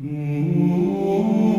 Mm-hmm.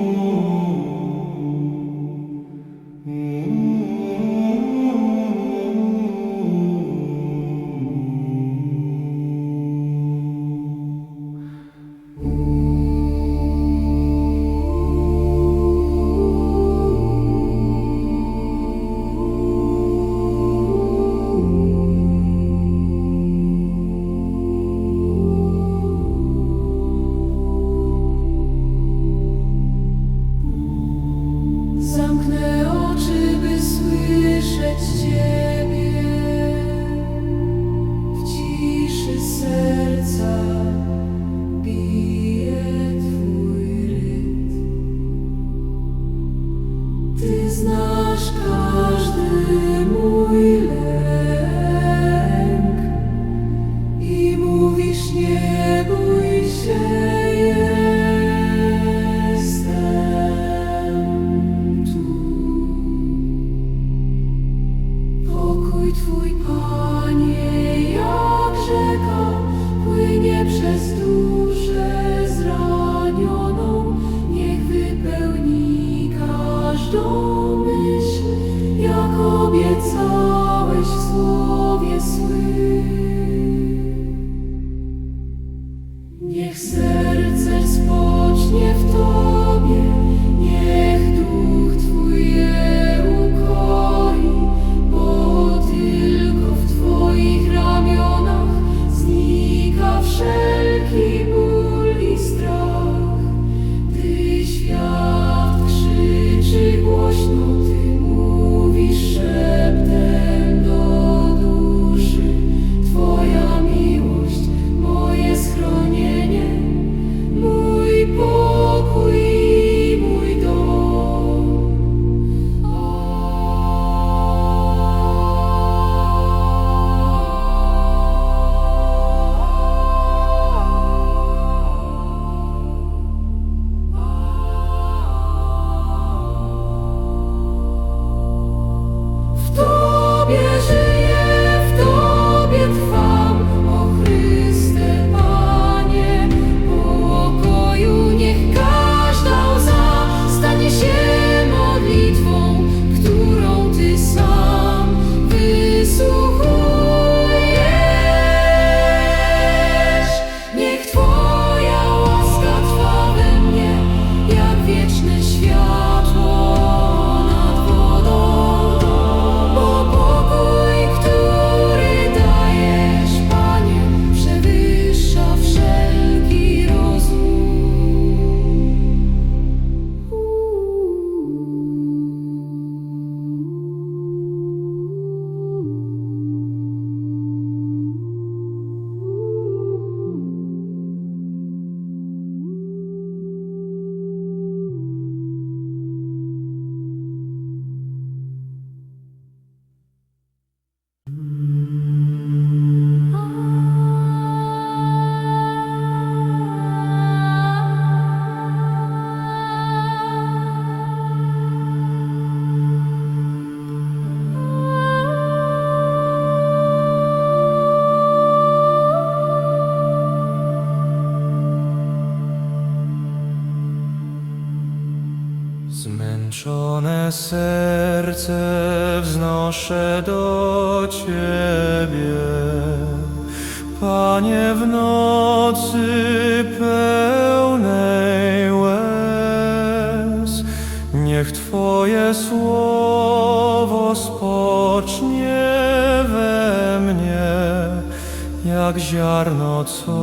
Co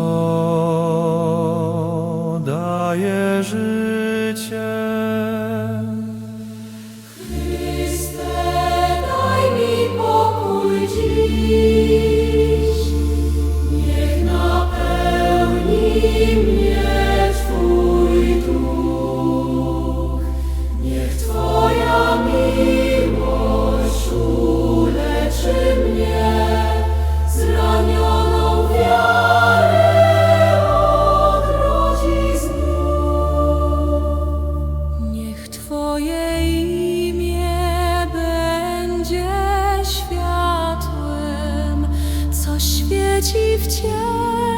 daje życie. świeci w cień.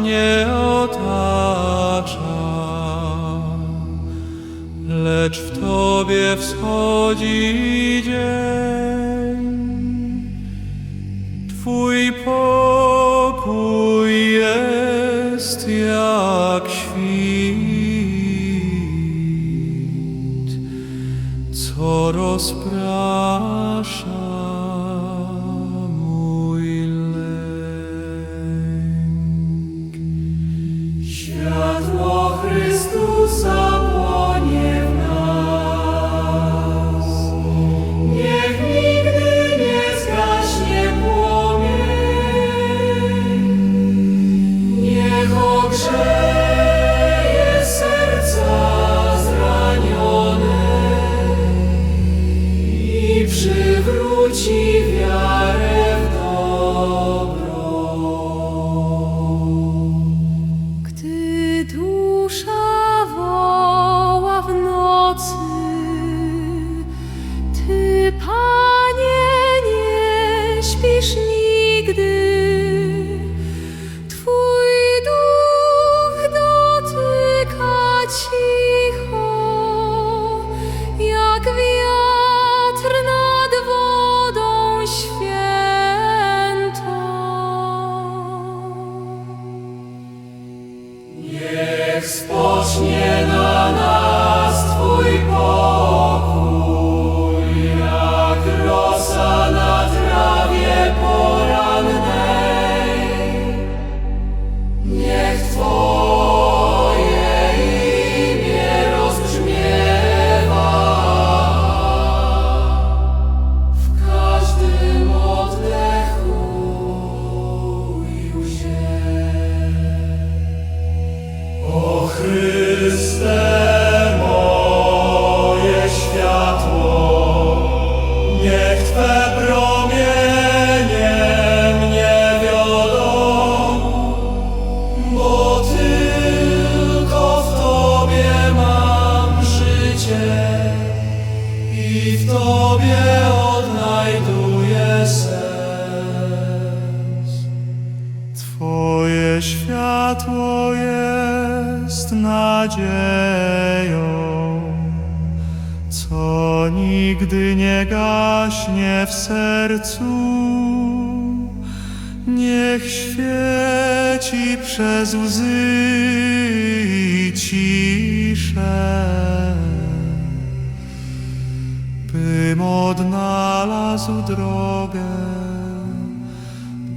mnie otacza, lecz w Tobie wschodzi dzień. Twój pokój jest jak świt, co rozprawia. spocznie na odnalazł drogę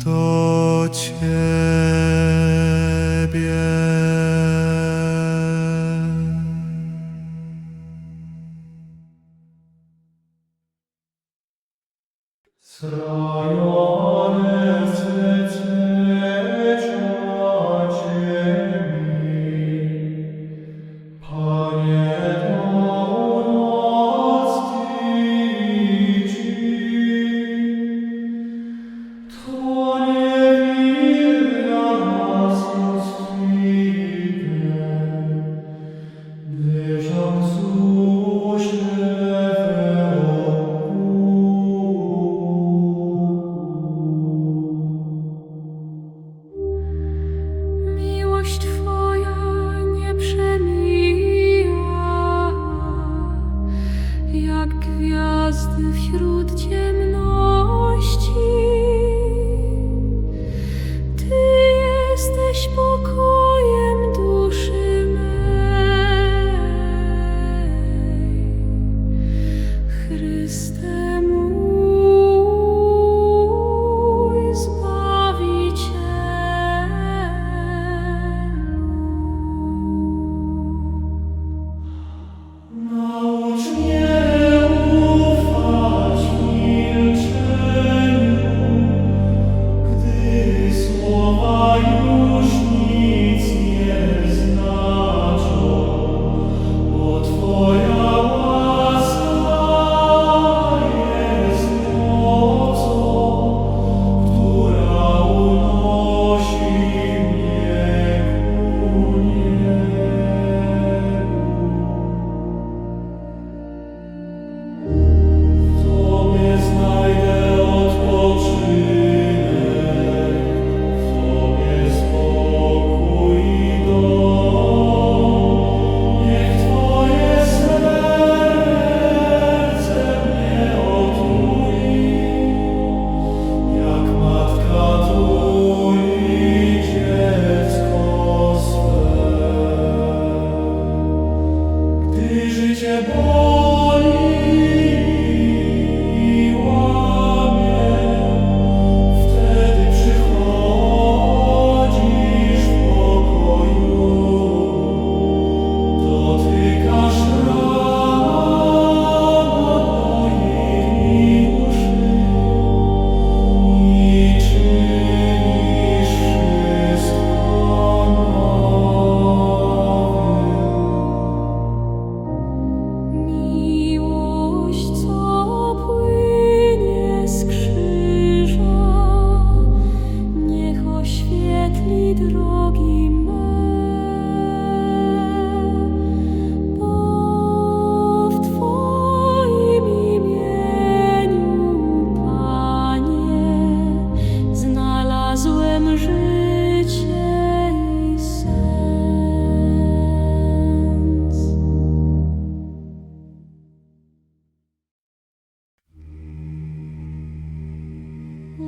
do Ciebie. ciszy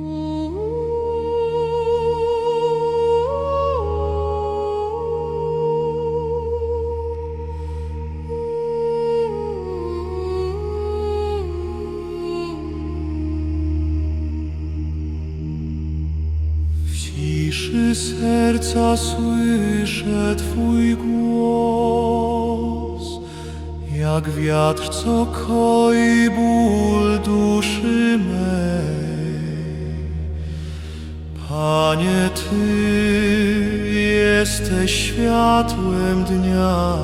serca słyszę Twój głos, jak wiatr, co koi ból duszy mej. Panie, Ty jesteś światłem dnia,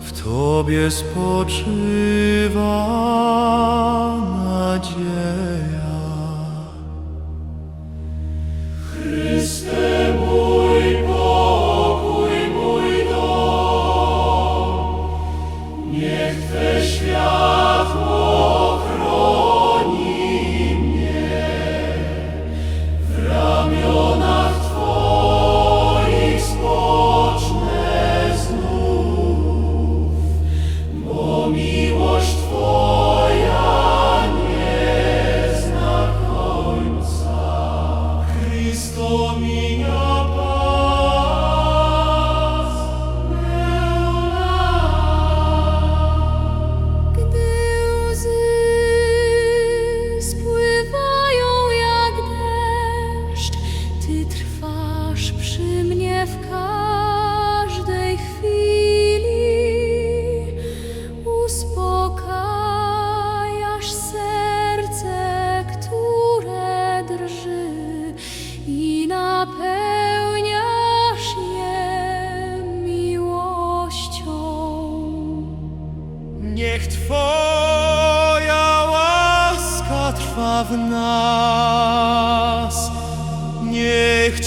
w Tobie spoczywa nadzieja.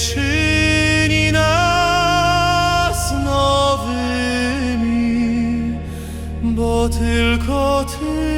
czyni nas nowymi, bo tylko Ty.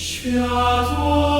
Światło